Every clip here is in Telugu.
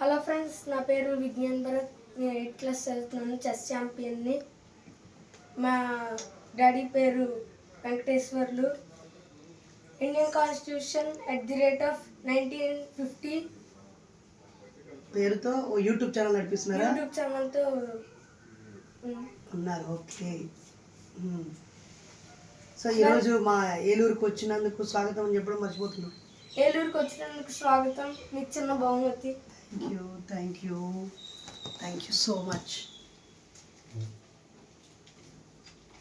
హలో ఫ్రెండ్స్ నా పేరు విజ్ఞాన్ భరత్. నేను ఎయిత్ క్లాస్ చదువుతున్నాను చెస్ ఛాంపియన్ని. మా డాడీ పేరు Venkateswarlu. Indian constitution at the rate of nineteen fifty. పేరుతో ఓ యూట్యూబ్ ఛానల్ నడిపిస్తున్నారా? యూట్యూబ్ ఛానల్తో ఉన్నారు ఓకే. సో ఈరోజు మా ఏలూరుకు వచ్చినందుకు స్వాగతం అని చెప్పడం మర్చిపోతున్నాం. ఏలూరుకి వచ్చినందుకు స్వాగతం. మీకు చిన్న బహుమతి. Thank you thank you thank you so much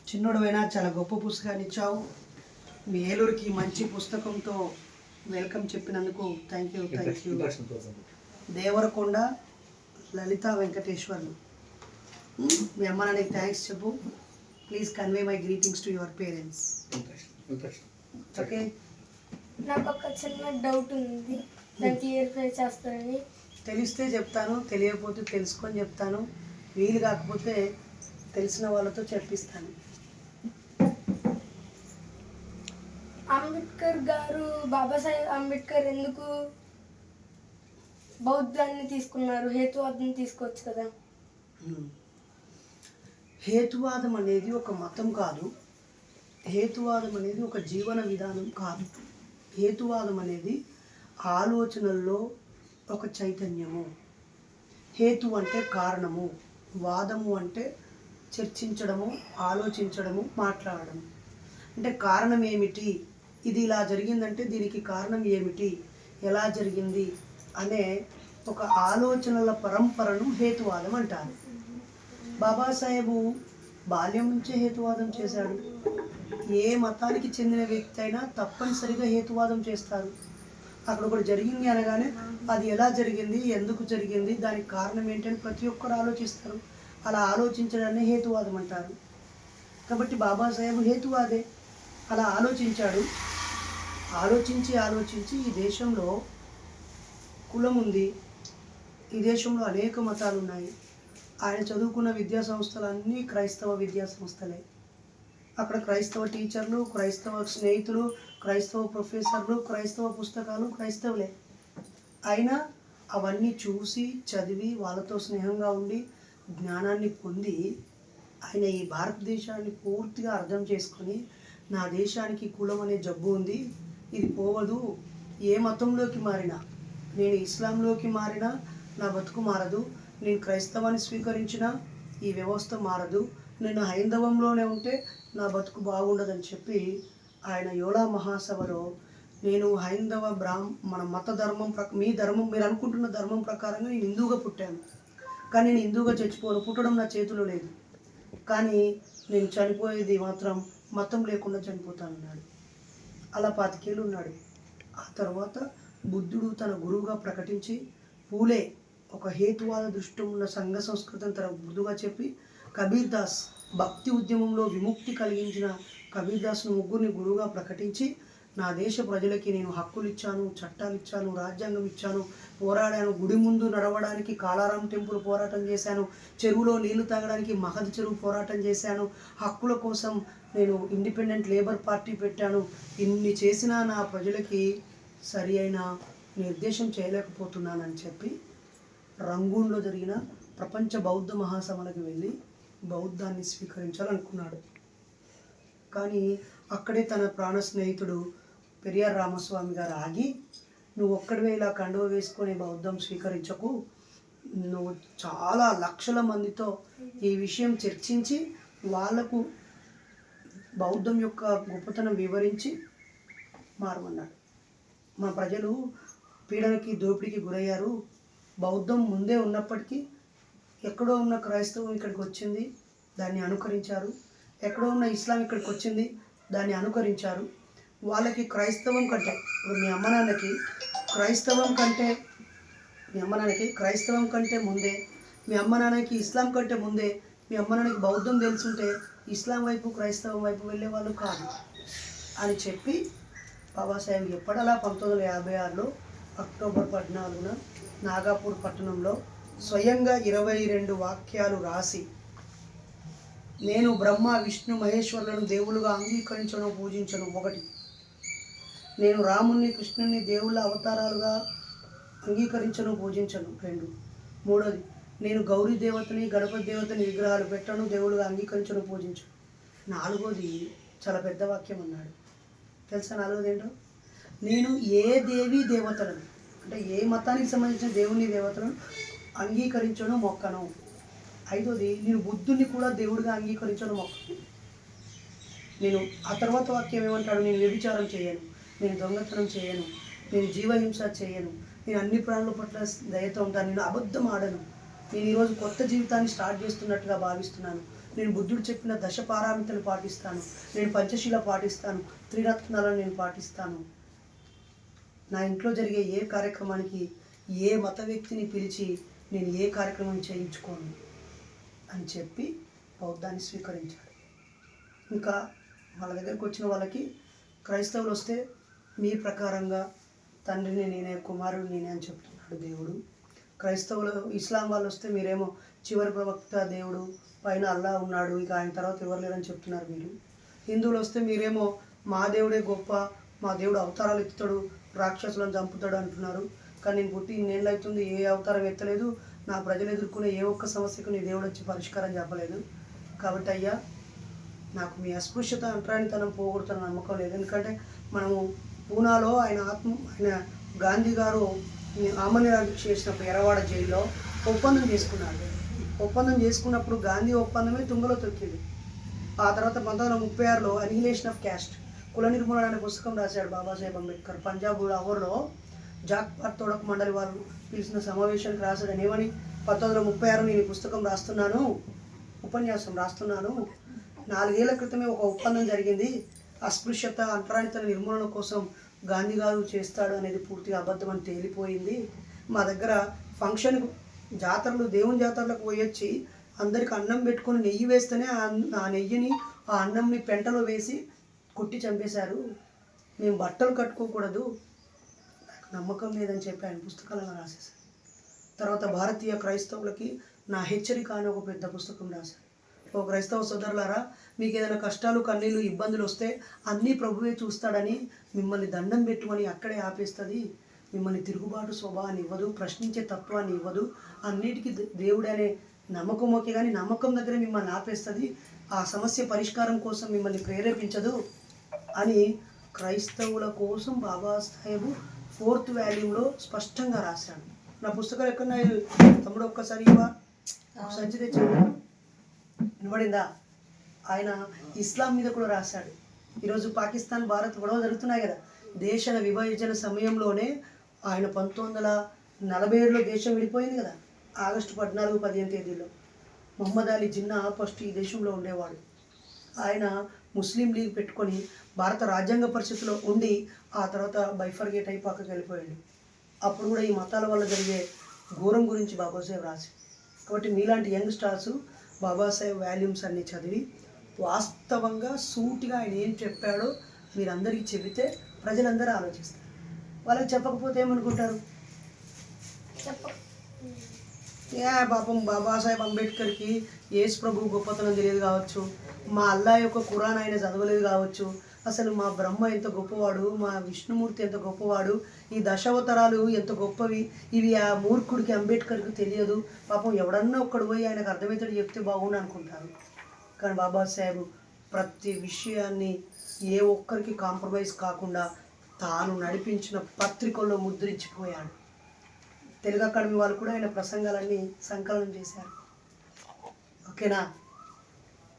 చిన్నోడువైనా చాలా గొప్ప పుస్తకాన్ని ఇచ్చావు. మీ ఏలూరుకి మంచి పుస్తకంతో వెల్కమ్ చెప్పినందుకు thank you thank you Devarakonda Lalitha Venkateswarlu. మీ అమ్మ నాన్నకి థ్యాంక్స్ చెప్పు. Please convey my greetings to your parents okay నాకు ఒక చిన్న డౌట్ ఉంది. దాన్ని క్లియర్ఫై చేస్తారని తెలిస్తే చెప్తాను తెలియకపోతే తెలుసుకొని చెప్తాను. వీలు కాకపోతే తెలిసిన వాళ్ళతో చెప్పిస్తాను. అంబేద్కర్ గారు బాబాసాహెబ్ అంబేద్కర్ ఎందుకు బౌద్ధాన్ని తీసుకున్నారు? హేతువాదాన్ని తీసుకోవచ్చు కదా. హేతువాదం అనేది ఒక మతం కాదు. హేతువాదం అనేది ఒక జీవన విధానం కాదు. హేతువాదం అనేది ఆలోచనల్లో ఒక చైతన్యము. హేతు అంటే కారణము. వాదము అంటే చర్చించడము ఆలోచించడము మాట్లాడడం అంటే కారణం ఏమిటి? ఇది ఇలా జరిగిందంటే దీనికి కారణం ఏమిటి? ఎలా జరిగింది? అనే ఒక ఆలోచనల పరంపరను హేతువాదం అంటారు. బాబాసాహెబు బాల్యం నుంచే హేతువాదం చేశాడు. ఏ మతానికి చెందిన వ్యక్తి అయినా తప్పనిసరిగా హేతువాదం చేస్తారు. అక్కడ ఒకటి జరిగింది అనగానే అది ఎలా జరిగింది ఎందుకు జరిగింది దానికి కారణం ఏంటని ప్రతి ఒక్కరు ఆలోచిస్తారు. అలా ఆలోచించడాన్ని హేతువాదం అంటారు. కాబట్టి బాబాసాహెబ్ హేతువాదే. అలా ఆలోచించాడు. ఆలోచించి ఆలోచించి ఈ దేశంలో కులం ఉంది. ఈ దేశంలో అనేక మతాలు ఉన్నాయి. ఆయన చదువుకున్న విద్యా సంస్థలన్నీ క్రైస్తవ విద్యా సంస్థలే. అక్కడ క్రైస్తవ టీచర్లు క్రైస్తవ స్నేహితులు క్రైస్తవ ప్రొఫెసర్లు క్రైస్తవ పుస్తకాలు క్రైస్తవులే. అయినా అవన్నీ చూసి చదివి వాళ్ళతో స్నేహంగా ఉండి జ్ఞానాన్ని పొంది ఆయన ఈ భారతదేశాన్ని పూర్తిగా అర్థం చేసుకొని నా దేశానికి కులం అనే జబ్బు ఉంది ఇది పోవదు ఏ మతంలోకి మారినా నేను ఇస్లాంలోకి మారినా నా బతుకు మారదు నేను క్రైస్తవాన్ని స్వీకరించినా ఈ వ్యవస్థ మారదు నేను హైందవంలోనే ఉంటే నా బతుకు బాగుండదని చెప్పి ఆయన యోలా మహాసభలో నేను హైందవ బ్రాహ్మ మన మత ధర్మం ప్రక మీ ధర్మం మీరు అనుకుంటున్న ధర్మం ప్రకారంగా నేను హిందూగా పుట్టాను. కానీ నేను హిందూగా చచ్చిపోను పుట్టడం నా చేతిలో లేదు. కానీ నేను చనిపోయేది మాత్రం మతం లేకుండా చనిపోతానన్నాడు. అలా పాతికేళ్ళు ఉన్నాడు. ఆ తర్వాత బుద్ధుడు తన గురువుగా ప్రకటించి పూలే ఒక హేతువాద దృష్టి ఉన్న సంఘ సంస్కృతం తన మృదుగా చెప్పి కబీర్ దాస్ భక్తి ఉద్యమంలో విముక్తి కలిగించిన కబీర్దాస్ను ముగ్గురిని గురువుగా ప్రకటించి నా దేశ ప్రజలకి నేను హక్కులు ఇచ్చాను చట్టాలు ఇచ్చాను రాజ్యాంగం ఇచ్చాను పోరాడాను గుడి ముందు నడవడానికి కాలారాం టెంపుల్ పోరాటం చేశాను చెరువులో నీళ్ళు తాగడానికి మహద్ చెరువు పోరాటం చేశాను హక్కుల కోసం నేను ఇండిపెండెంట్ లేబర్ పార్టీ పెట్టాను ఇన్ని చేసినా నా ప్రజలకి సరి అయిన నిర్దేశం చేయలేకపోతున్నానని చెప్పి రంగూన్లో జరిగిన ప్రపంచ బౌద్ధ మహాసభలకు వెళ్ళి బౌద్ధాన్ని స్వీకరించాలనుకున్నాడు. కానీ అక్కడే తన ప్రాణ స్నేహితుడు పెరియార్ రామస్వామి గారు ఆగి నువ్వు ఒక్కడివే ఇలా కండువ వేసుకొని బౌద్ధం స్వీకరించకు. నువ్వు చాలా లక్షల మందితో ఈ విషయం చర్చించి వాళ్ళకు బౌద్ధం యొక్క గొప్పతనం వివరించి మారమన్నాడు. మా ప్రజలు పీడనకి దోపిడీకి గురయ్యారు. బౌద్ధం ముందే ఉన్నప్పటికీ ఎక్కడో ఉన్న క్రైస్తవం ఇక్కడికి వచ్చింది. దాన్ని అనుకరించారు. ఎక్కడో ఉన్న ఇస్లాం ఇక్కడికి వచ్చింది దాన్ని అనుకరించారు. వాళ్ళకి క్రైస్తవం కంటే ఇప్పుడు మీ అమ్మ నాన్నకి క్రైస్తవం కంటే మీ అమ్మ నాన్నకి క్రైస్తవం కంటే ముందే మీ అమ్మ నాన్నకి ఇస్లాం కంటే ముందే మీ అమ్మ నాన్నకి బౌద్ధం తెలుసుంటే ఇస్లాం వైపు క్రైస్తవం వైపు వెళ్ళే వాళ్ళు కాదు అని చెప్పి బాబాసాహెబ్ ఎప్పటిలా పంతొమ్మిది వందల యాభై ఆరులో అక్టోబర్ పద్నాలుగున నాగాపూర్ పట్టణంలో స్వయంగా ఇరవై రెండు వాక్యాలు రాసి నేను బ్రహ్మ విష్ణు మహేశ్వరులను దేవులుగా అంగీకరించను పూజించను. ఒకటి. నేను రాముని కృష్ణుని దేవుళ్ళ అవతారాలుగా అంగీకరించను పూజించను. రెండు. మూడోది. నేను గౌరీ దేవతని గణపతి దేవతని విగ్రహాలు పెట్టను దేవుడుగా అంగీకరించను పూజించను. నాలుగోది. చాలా పెద్ద వాక్యం అన్నాడు. తెలుసా నాలుగోది ఏంటో? నేను ఏ దేవి దేవతలను అంటే ఏ మతానికి సంబంధించిన దేవుని దేవతలను అంగీకరించను మొక్కను. ఐదోది నేను బుద్ధుని కూడా దేవుడిగా అంగీకరించను నేను ఆ తర్వాత వాక్యం ఏమంటాడు? నేను వ్యభిచారం చేయను నేను దొంగతనం చేయను నేను జీవహింస చేయను నేను అన్ని ప్రాణుల పట్ల దయతో ఉంటాను నేను అబద్ధం ఆడను. నేను ఈరోజు కొత్త జీవితాన్ని స్టార్ట్ చేస్తున్నట్టుగా భావిస్తున్నాను. నేను బుద్ధుడు చెప్పిన దశ పారామితులు పాటిస్తాను. నేను పంచశీల పాటిస్తాను. త్రిరత్నాలను నేను పాటిస్తాను. నా ఇంట్లో జరిగే ఏ కార్యక్రమానికి ఏ మత వ్యక్తిని పిలిచి నేను ఏ కార్యక్రమం చేయించుకోను? అని చెప్పి బౌద్ధాన్ని స్వీకరించాడు. ఇంకా వాళ్ళ దగ్గరికి వచ్చిన వాళ్ళకి క్రైస్తవులు వస్తే మీ ప్రకారంగా తండ్రిని నేనే కుమారుడు నేనే అని చెప్తున్నాడు దేవుడు. క్రైస్తవులు ఇస్లాం వాళ్ళు వస్తే మీరేమో చివరి ప్రవక్త దేవుడు పైన అల్లా ఉన్నాడు ఇక ఆయన తర్వాత ఎవరు లేరని చెప్తున్నారు మీరు. హిందువులు వస్తే మీరేమో మా దేవుడే గొప్ప మా దేవుడు అవతారాలు ఎత్తుతాడు రాక్షసులను చంపుతాడు అంటున్నారు. కానీ నేను పుట్టి ఇన్నేళ్ళు అవుతుంది ఏ అవతారం ఎత్తలేదు నా ప్రజలు ఎదుర్కొనే ఏ ఒక్క సమస్యకు నీ దేవుడు వచ్చి పరిష్కారం చెప్పలేదు. కాబట్టి అయ్యా నాకు మీ అస్పృశ్యత అంటరానితనం పోగొడుతున్న నమ్మకం లేదు. ఎందుకంటే మనము పూనాలో ఆయన ఆత్మ ఆయన గాంధీ గారు ఆమని చేసినప్పుడు ఎర్రవాడ జైల్లో ఒప్పందం చేసుకున్నారు. ఒప్పందం చేసుకున్నప్పుడు గాంధీ ఒప్పందమే తుంగలో తొక్కింది. ఆ తర్వాత పంతొమ్మిది వందల ముప్పై ఆరులో అనిహిలేషన్ ఆఫ్ క్యాస్ట్ కుల నిర్మూలన అనే పుస్తకం రాశాడు బాబాసాహెబ్ అంబేద్కర్. పంజాబ్ లాహోర్లో జాక్ పాట్ తోడక మండలి వాళ్ళు పిలిచిన సమావేశానికి రాశాడని ఏమని? పంతొమ్మిది వందల ముప్పై ఆరు నేను ఈ పుస్తకం రాస్తున్నాను. ఉపన్యాసం రాస్తున్నాను. నాలుగేళ్ళ క్రితమే ఒక ఒప్పందం జరిగింది. అస్పృశ్యత అంటరానితన నిర్మూలన కోసం గాంధీ గారు చేస్తాడు అనేది పూర్తిగా అబద్ధం అని తేలిపోయింది. మా దగ్గర ఫంక్షన్ జాతరలు దేవుని జాతరలకు పోయొచ్చి అందరికి అన్నం పెట్టుకొని నెయ్యి వేస్తేనే ఆ నెయ్యిని ఆ అన్నంని పెంటలో వేసి కొట్టి చంపేశారు. మేము బట్టలు కట్టుకోకూడదు. నమ్మకం లేదని చెప్పి ఆయన పుస్తకాలను రాసేశారు. తర్వాత భారతీయ క్రైస్తవులకి నా హెచ్చరిక అని ఒక పెద్ద పుస్తకం రాశారు. ఓ క్రైస్తవ సోదరులారా మీకు ఏదైనా కష్టాలు కన్నీళ్ళు ఇబ్బందులు వస్తే అన్నీ ప్రభువే చూస్తాడని మిమ్మల్ని దండం పెట్టుమని అక్కడే ఆపేస్తుంది. మిమ్మల్ని తిరుగుబాటు స్వభావాన్ని ఇవ్వదు ప్రశ్నించే తత్వాన్ని ఇవ్వదు. అన్నిటికీ దే- అనే నమ్మకం ఓకే కానీ నమ్మకం దగ్గర మిమ్మల్ని ఆపేస్తుంది. ఆ సమస్య పరిష్కారం కోసం మిమ్మల్ని ప్రేరేపించదు అని క్రైస్తవుల కోసం బాబాసాహెబ్ ఫోర్త్ వాల్యూలో స్పష్టంగా రాశాను నా పుస్తకాలు ఎక్కడున్నాయి? తమ్ముడు ఒక్కసారి సంచి తెచ్చాడు వినబడిందా? ఆయన ఇస్లాం మీద కూడా రాశాడు. ఈరోజు పాకిస్తాన్ భారత్ గొడవ జరుగుతున్నాయి కదా. దేశ విభజన సమయంలోనే ఆయన పంతొమ్మిది వందల నలభై ఏడులో దేశం విడిపోయింది కదా. ఆగస్టు పద్నాలుగు పదిహేను తేదీలో మొహమ్మద్ అలీ జిన్నా ఫస్ట్ ఈ దేశంలో ఉండేవాడు. ఆయన ముస్లిం లీగ్ పెట్టుకొని భారత రాజ్యాంగ పరిస్థితిలో ఉండి ఆ తర్వాత బైఫర్గేట్ అయి పక్కకి వెళ్ళిపోయాడు. అప్పుడు కూడా ఈ మతాల వల్ల జరిగే ఘోరం గురించి బాబాసాహెబ్ రాసి కాబట్టి మీలాంటి యంగ్ స్టార్స్ బాబాసాహెబ్ వాల్యూమ్స్ అన్ని చదివి వాస్తవంగా సూటిగా ఆయన ఏం చెప్పాడో మీరందరికీ చెబితే ప్రజలందరూ ఆలోచిస్తారు. వాళ్ళకి చెప్పకపోతే ఏమనుకుంటారు? చెప్ప ఏ పాపం బాబాసాహెబ్ అంబేద్కర్కి యేసు ప్రభు గొప్పతనం తెలియదు కావచ్చు. మా అల్లా యొక్క కురాన్ ఆయన చదవలేదు కావచ్చు. అసలు మా బ్రహ్మ ఎంత గొప్పవాడు మా విష్ణుమూర్తి ఎంత గొప్పవాడు ఈ దశావతారాలు ఎంత గొప్పవి ఇవి ఆ మూర్ఖుడికి అంబేద్కర్కి తెలియదు. పాపం ఎవడన్నా ఒక్కడు పోయి ఆయనకు అర్థమవుతాడు చెప్తే బాగుండు అనుకుంటారు. కానీ బాబాసాహెబ్ ప్రతి విషయాన్ని ఏ ఒక్కరికి కాంప్రమైజ్ కాకుండా తాను నడిపించిన పత్రికల్లో ముద్రించిపోయాడు. తెలుగు అకాడమీ వాళ్ళు కూడా ఆయన ప్రసంగాలన్నీ సంకలనం చేశారు. ఓకేనా?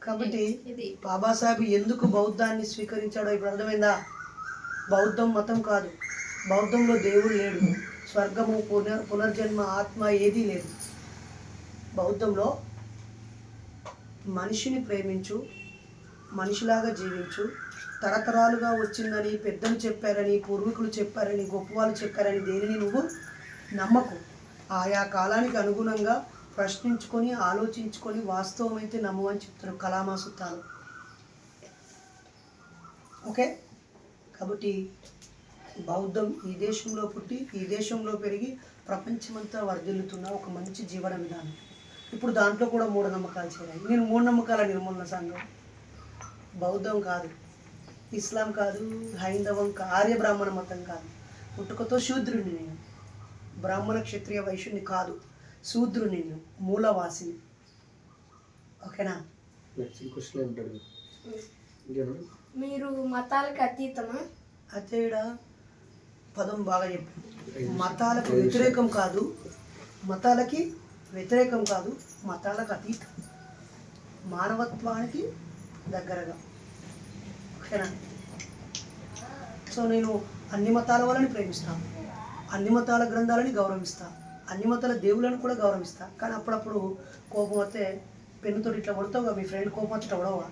కాబట్టి బాబాసాహెబ్ ఎందుకు బౌద్ధాన్ని స్వీకరించాడో ఇప్పుడు అర్థమైందా? బౌద్ధం మతం కాదు. బౌద్ధంలో దేవుడు లేడు. స్వర్గము పునర్ పునర్జన్మ ఆత్మ ఏదీ లేదు. బౌద్ధంలో మనిషిని ప్రేమించు మనిషిలాగా జీవించు తరతరాలుగా వచ్చిందని పెద్దలు చెప్పారని పూర్వీకులు చెప్పారని గొప్పవాళ్ళు చెప్పారని దేనిని నువ్వు నమ్మకు. ఆయా కాలానికి అనుగుణంగా ప్రశ్నించుకొని ఆలోచించుకొని వాస్తవమైతే నమ్మమని చెప్తారు కలామా సుత్తాలు ఓకే? కాబట్టి బౌద్ధం ఈ దేశంలో పుట్టి ఈ దేశంలో పెరిగి ప్రపంచమంతా వర్ధిల్లుతున్న ఒక మంచి జీవన విధానం. ఇప్పుడు దాంట్లో కూడా మూఢనమ్మకాలు చేరాయి. నేను మూఢనమ్మకాల నిర్మూలన సంఘం. బౌద్ధం కాదు. ఇస్లాం కాదు. హైందవం ఆర్య బ్రాహ్మణ మతం కాదు. పుట్టుకతో శూద్రుడిని నేను. బ్రాహ్మణ క్షత్రియ వైశ్యుని కాదు. శూద్రు నిన్ను మూలవాసిని. ఓకేనా? మీరు మతాలకు అతీతమా? అయితే ఈడ పదం బాగా చెప్పు. మతాలకు వ్యతిరేకం కాదు. మతాలకి వ్యతిరేకం కాదు. మతాలకు అతీతం. మానవత్వానికి దగ్గరగా. ఓకేనా? సో నేను అన్ని మతాల వాళ్ళని ప్రేమిస్తాను అన్ని మతాల గ్రంథాలని గౌరవిస్తా. అన్ని మతాల దేవుళ్ళని కూడా గౌరవిస్తా. కానీ అప్పుడప్పుడు కోపం వస్తే పెన్నుతో ఇట్లా కొడతావుగా మీ ఫ్రెండ్ కోపం వచ్చి ఇట్లా కొడవా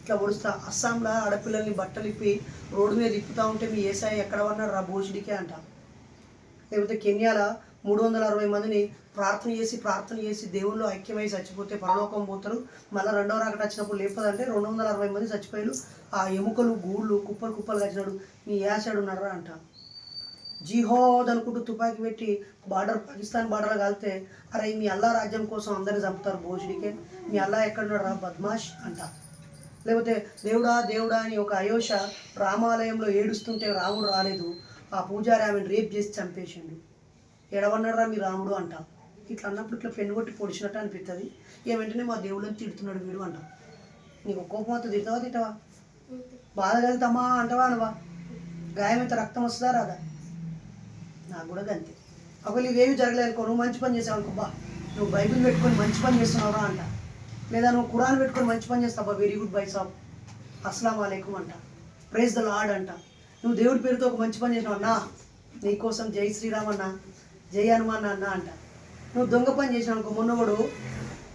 ఇట్లా ఒడుస్తా అస్సాంలో ఆడపిల్లల్ని బట్టలు ఇప్పి రోడ్డు మీద తిప్పుతా ఉంటే మీ ఏసాయి ఎక్కడ ఉన్నారు రా భోజుడికే అంట. లేకపోతే కెన్యాల మూడు వందల అరవై మందిని ప్రార్థన చేసి ప్రార్థన చేసి దేవుళ్ళు ఐక్యమై చచ్చిపోతే పరలోకం పోతారు. మళ్ళీ రెండవ రాకట వచ్చినప్పుడు లేపదంటే రెండు వందల అరవై మంది చచ్చిపోయారు. ఆ ఎముకలు గూళ్ళు కుప్పలు కుప్పలు కచ్చినాడు మీ యాసాడు ఉన్నారా అంట. జిహోద్ అనుకుంటూ తుపాకీ పెట్టి బార్డర్ పాకిస్తాన్ బార్డర్ కాలితే అరే మీ అల్లా రాజ్యం కోసం అందరిని చంపుతారు భోజుడికే. మీ అల్లా ఎక్కడున్నాడు రా బద్మాష్ అంట. లేకపోతే దేవుడా దేవుడా అని ఒక అయోష రామాలయంలో ఏడుస్తుంటే రాముడు రాలేదు. ఆ పూజారి ఆమెను రేప్ చేసి చంపేసిండు. ఎడవన్నారా మీ రాముడు అంట. ఇట్లా అన్నప్పుడు ఇట్లా పెన్ను కొట్టి పొడిచినట్టు అనిపిస్తుంది ఏ వెంటనే మా దేవుళ్ళని తిడుతున్నాడు వీడు అంట. నీకు కోపం వస్తే తిడతావా తిట్టవా? బాధ కలుగుతామా అంటవా అనవా? గాయమైతే రక్తం వస్తుందా రాదా? నాకు కూడా అంతే ఒకవేళ ఇవేమి జరగలేనుకో నువ్వు మంచి పని చేసావు అనుకో బా నువ్వు బైబిల్ పెట్టుకొని మంచి పని చేస్తున్నావురా అంట. లేదా నువ్వు కురాన్ పెట్టుకొని మంచి పని చేస్తావా వెరీ గుడ్ బై సాబ్ అస్సలం వాలేకుం అంట. ప్రైజ్ ద లాడ్ అంట. నువ్వు దేవుడి పేరుతో ఒక మంచి పని చేసినావు అన్నా నీకోసం జై శ్రీరామ్ అన్న జై హనుమాన్ అన్న అంట. నువ్వు దొంగ పని చేసినావు అనుకో మొన్నవాడు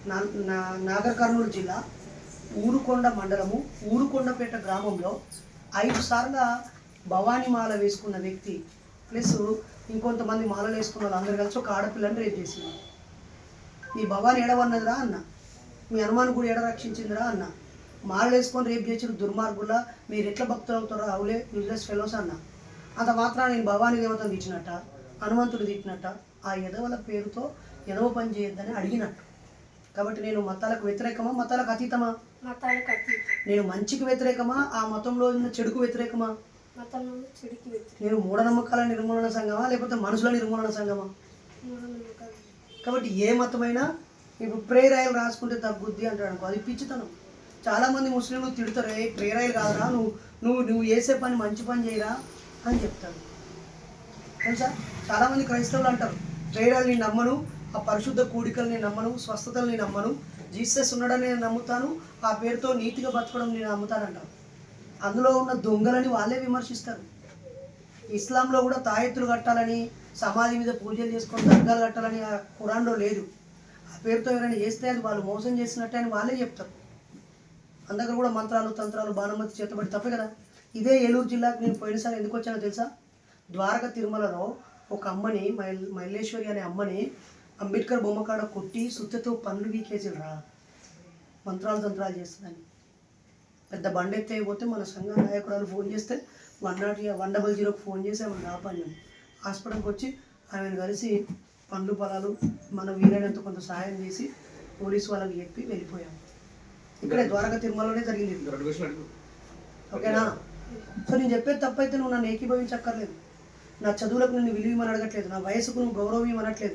నా నా నాగర్ కర్నూలు జిల్లా ఊరుకొండ మండలము ఊరుకొండపేట గ్రామంలో ఐదు సార్ల భవానీమాల వేసుకున్న వ్యక్తి ప్లస్ ఇంకొంతమంది మాలలు వేసుకున్న వాళ్ళందరూ కలిసి ఒక ఆడపిల్లని రేపు చేసింది. మీ భవాని ఎడవన్నదిరా అన్న. మీ హనుమాన్ గుడి ఎడ రక్షించిందిరా అన్న. మాలలు వేసుకొని రేపు చేసిన దుర్మార్గులా మీరు ఎట్లా భక్తులు అవుతారో అవులే యూజ్లెస్ ఫెలోస్ అన్న. అంత మాత్రం నేను భవానీ దేవతను తిట్టినట్ట హనుమంతుడు తిట్టినట్ట ఆ ఎదవల పేరుతో ఎదవ పని చేయొద్దని అడిగినట్టు. కాబట్టి నేను మతాలకు వ్యతిరేకమా మతాలకు అతీతమా? నేను మంచికి వ్యతిరేకమా ఆ మతంలో ఉన్న చెడుకు వ్యతిరేకమా? నేను మూఢనమ్మకాల నిర్మూలన సంఘమా లేకపోతే మనుషుల నిర్మూలన సంఘమా? కాబట్టి ఏ మతమైనా ఇప్పుడు ప్రేరాయలు రాసుకుంటే తగ్గుద్ది అంటాడు అనుకో అది పిచ్చితనం. చాలామంది ముస్లింలు తిడతారు ఏ ప్రేరాయలు కాదురా నువ్వు నువ్వు నువ్వు చేసే పని మంచి పని చేయరా? అని చెప్తారు. తెలుసా? చాలామంది క్రైస్తవులు అంటారు ప్రేరాలు నేను నమ్మను ఆ పరిశుద్ధ కూడికల్ని నమ్మను స్వస్థతల్ని నమ్మను జీసస్ ఉన్నాడని నేను నమ్ముతాను ఆ పేరుతో నీతిగా బతకడం నేను నమ్ముతానంటారు అందులో ఉన్న దొంగలని వాళ్ళే విమర్శిస్తారు. ఇస్లాంలో కూడా తాయెత్తులు కట్టాలని సమాధి మీద పూజలు చేసుకొని దర్గాలు కట్టాలని ఆ ఖురాన్లో లేదు. ఆ పేరుతో ఎవరైనా చేస్తే అది వాళ్ళు మోసం చేసినట్టే అని వాళ్ళే చెప్తారు. అందరు కూడా మంత్రాలు తంత్రాలు బాణమతి చేతబడి తప్పే కదా. ఇదే ఏలూరు జిల్లాకు నేను పోయినసారి ఎందుకు వచ్చానో తెలుసా? ద్వారక తిరుమలలో ఒక అమ్మని మైల్ మైలేశ్వరి అనే అమ్మని అంబేద్కర్ బొమ్మ కాడ కొట్టి సుత్తతో పనులు వీకేసాడు రా మంత్రాలు తంత్రాలు చేస్తుందని. పెద్ద బండి ఎత్తే పోతే మన సంఘ నాయకురాలు ఫోన్ చేస్తే వన్ నాట్ వన్ డబల్ జీరోకి ఫోన్ చేసి ఆమెను కాపాడినాం హాస్పిటల్కి వచ్చి ఆమెను కలిసి పండ్లు పొలాలు మన వీలైనంత కొంత సహాయం చేసి పోలీసు వాళ్ళకి చెప్పి వెళ్ళిపోయాం. ఇక్కడే ద్వారకా తిరుమలలోనే జరిగింది ఓకేనా? సో నేను చెప్పేది తప్పైతే నువ్వు నన్ను ఏకీభవించక్కర్లేదు. నా చదువులకు నిన్ను విలువమని అడగట్లేదు. నా వయసుకు నువ్వు గౌరవం ఇవ్వనట్లేదు